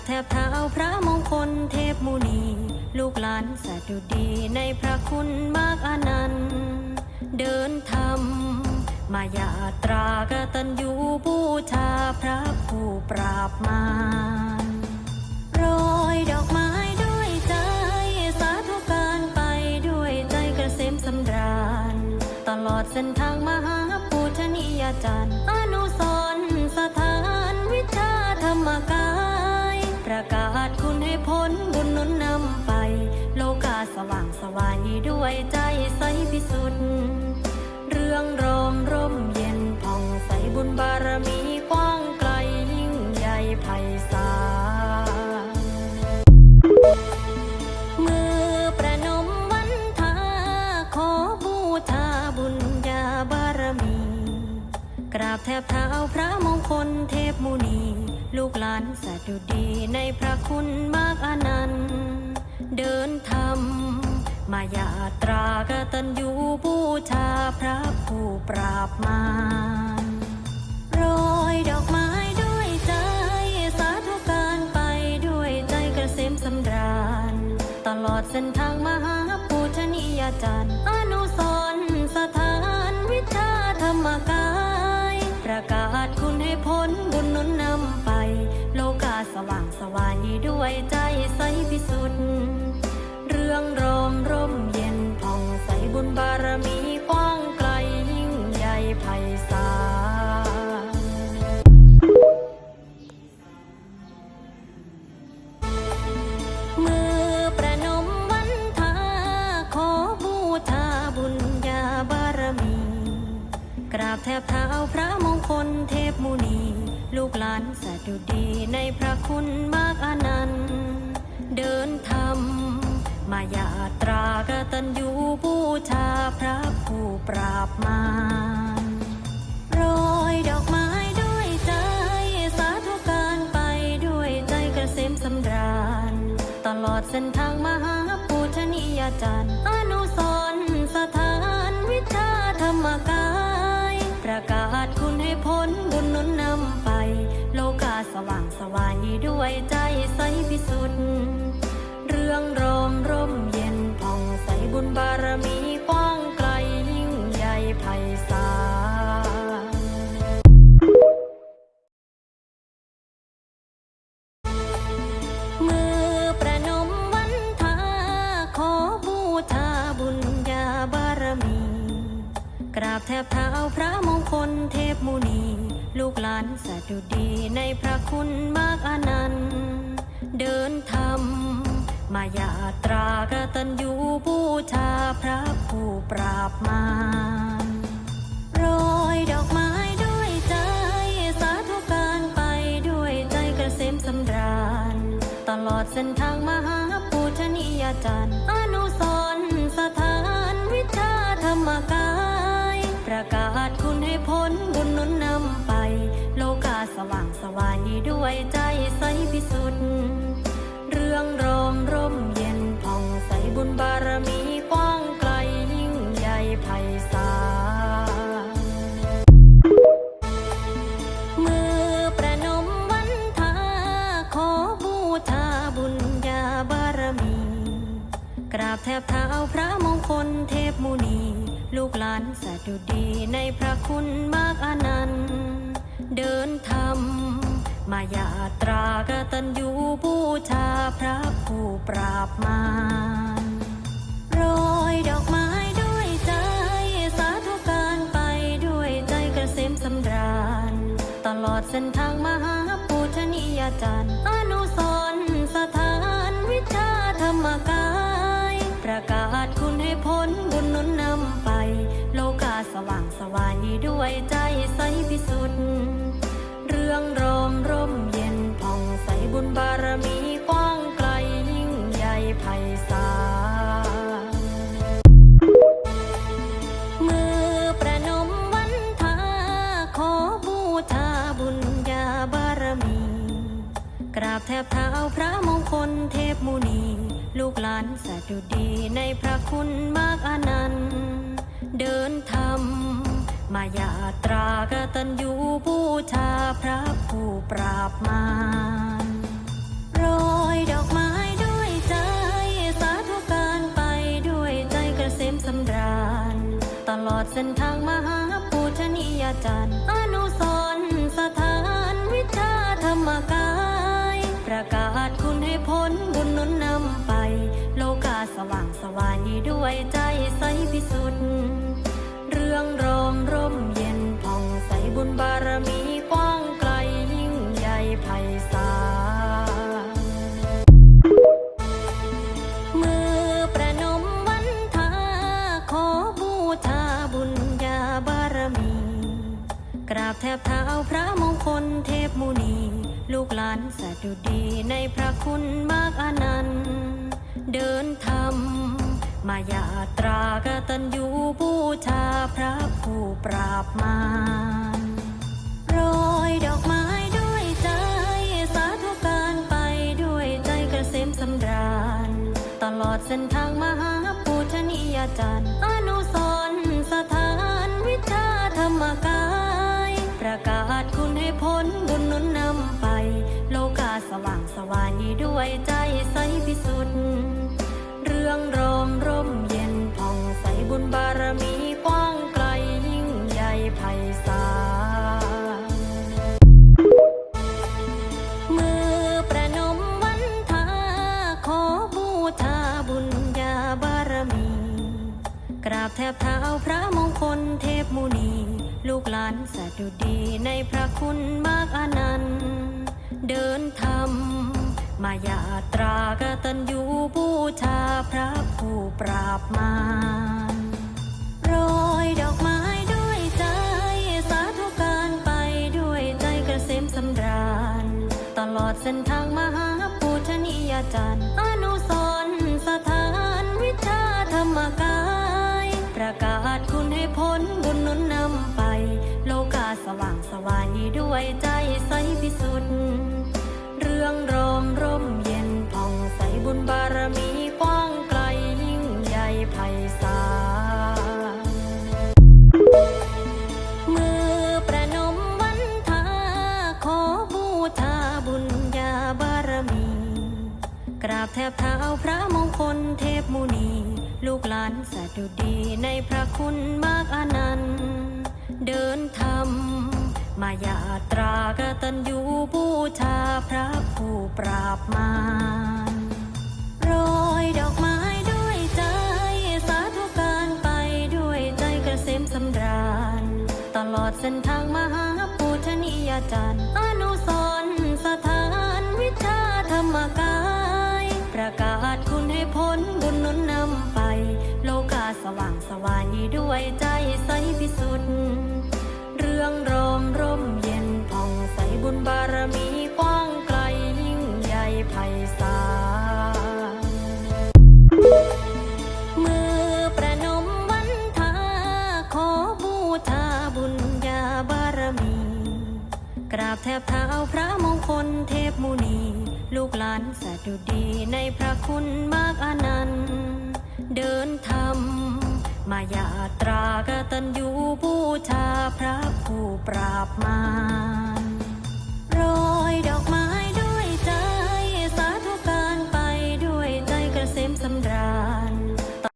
บแทบเท้าพระมงคลเทพมุนี ลูกหลานสะดุดีในพระคุณมากอนันต์ เดินธรรมมายาตรากตัญญูบูชาพระผู้ปราบมารโรยดอกไม้ด้วยใจ สาธุการไปด้วยใจกระเกษมสำราญ ตลอดเส้นทางมหาปูชนียาจารย์อนุสรสถานวิชาธรรมกาย ว่างสวายด้วยใจใสพิสุทธิ์เรื่องรอมร่มเย็นผ่องใสบุญบารมีกว้างไกลยิ่งใหญ่ไพศาลมือประนมวันทาขอบูชาบุญญาบารมี กราบแทบเท้าพระมงคลเทพมุนี ลูกหลานสะดุดีในพระคุณมากอนันต์ เดินธรรมมายาตรากตัญญูบูชาพระผู้ปราบมารโรยดอกไม้ด้วยใจ สาธุการไปด้วยใจกระเกษมสำราญ ตลอดเส้นทางมหาปูชนียาจารย์อนุสรสถานวิชาธรรมกาย ประกาศคุณให้พ้นบุญนุนนำไป โลกาสว่างสวายด้วยใจใสพิสุทธิ์ แทบเท้าพระมงคลเทพมุนี ลูกหลานสะดุดีในพระคุณมากอนันต์เดินธรรมมายาตรากตัญญูบูชาพระผู้ปราบมารโรยดอกไม้ด้วยใจ สาธุการไปด้วยใจกระเกษมสำราญ ตลอดเส้นทางมหาปูชนียาจารย์อนุสร ประกาศคุณให้พ้นบุญนุนนำไป โลกาสว่างสวายด้วยใจใสพิสุทธิ์เรื่องรอมร่มเย็นผ่องใสบุญบารมีกว้างไกลยิ่งใหญ่ไพศาลมือประนมวันทาขอบูชาบุญญาบารมี กราบแทบเท้าพระม คลเทพมุนี ลูกหลานสะดุดีในพระคุณมากอนันต์ เดินธรรมมายาตรากตัญญูบูชาพระผู้ปราบมารโรยดอกไม้ด้วยใจ สาธุการไปด้วยใจกระเกษมสำราญ ตลอดเส้นทางมหาปูชนียาจารย์อนุสรสถานวิชาธรรมกาย ประกาศคุณให้พ้นบุญนุนนำไป โลกาสว่างสวายด้วยใจใสพิสุทธิ์ กราบแทบเท้าพระมงคลเทพมุนี ลูกหลานสะดุดีในพระคุณมากอนันต์เดินธรรมมายาตรากตัญญูบูชาพระผู้ปราบมารโรยดอกไม้ด้วยใจ สาธุการไปด้วยใจกระเกษมสำราญ ตลอดเส้นทางมหาปูชนียาจาร นุนนำไป โลกาสว่างสวายด้วยใจใสพิสุทธิ์เรื่องรอมร่มเย็นผ่องใสบุญบารมีกว้างไกลยิ่งใหญ่ไพศาลมือประนมวันทาขอบูชาบุญญาบารมี กราบแทบเท้าพระมงคลเทพมุนี ลูกหลานสะดุดีในพระคุณมากอนันต์ เดินธรรมมายาตรากตัญญูบูชาพระผู้ปราบมารโรยดอกไม้ด้วยใจ สาธุการไปด้วยใจกระเสมสำราญ ตลอดเส้นทางมหาปูชนียาจารย์อนุสร ด้วยใจใสพิสุทธิ์เรื่องรอมร่มเย็นผ่องใสบุญบารมีกว้างไกลยิ่งใหญ่ไพศาลมือประนมวันทาขอบูชาบุญญาบารมี กราบแทบเท้าพระมงคลเทพมุนี ลูกหลานสะดุดีในพระคุณมากอนันต์เดินธรรม มายาตรากตัญญูบูชาพระผู้ปราบมารโรยดอกไม้ด้วยใจ สาธุการไปด้วยใจกระเกษมสำราญ ตลอดเส้นทางมหาปูชนียาจารย์อนุสรสถานวิชาธรรมกาย ประกาศคุณให้พ้นบุญนุนนำไป โลกาสว่างสวายด้วยใจใสพิสุทธิ์ ราบแทบเท้าพระมงคลเทพมุนี ลูกหลานสะดุดีในพระคุณมากอนันต์ เดินธรรมมายาตรากตัญญูบูชาพระผู้ปราบมารโรยดอกไม้ด้วยใจ สาธุการไปด้วยใจกระเกษมสำราญ ตลอดเส้นทางมหาปูชนียาจารย์อนุสร ให้พ้นบุญนุนนำไป โลกาสว่างสวายด้วยใจใสพิสุทธิ์เรื่องรอมร่มเย็นผ่องใสบุญบารมีกว้างไกลยิ่งใหญ่ไพศาลมือประนมวันทาขอบูชาบุญญาบารมี กราบแทบเท้าพระมงคลเทพมุนี ลูกหลานสะดุดีในพระคุณมากอนันต์ เดินธรรมมายาตรากตัญญูบูชาพระผู้ปราบมารโรยดอกไม้ด้วยใจ สาธุการไปด้วยใจกระเกษมสำราญ ตลอดเส้นทางมหาปูชนียาจารย์อนุสรสถานวิชาธรรมกาย ประกาศคุณ โลกาสว่างสวายด้วยใจใสพิสุทธิ์เรื่องรอมร่มเย็นผ่องใสบุญบารมีกว้างไกลยิ่งใหญ่ไพศาลมือประนมวันทาขอบูชาบุญญาบารมี กราบแทบเท้าพระมงคลเทพมุนี ลูกหลานสะดุดีในพระคุณมากอนันต์ มายาตรากตัญญูบูชาพระผู้ปราบมารโรยดอกไม้